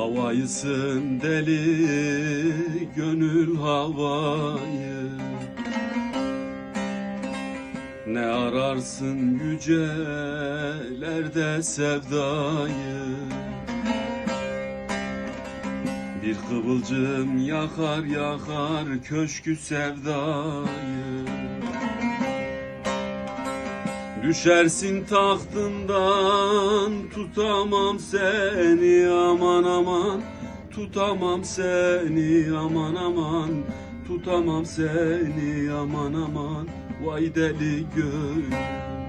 Sayısın deli gönül havayı. Ne ararsın yücelerde sevdayı? Bir kıvılcım yakar yakar köşkü sevdayı Düşersin tahtından tutamam seni aman aman. Tutamam seni aman aman. Tutamam seni aman aman. Vay deli gönül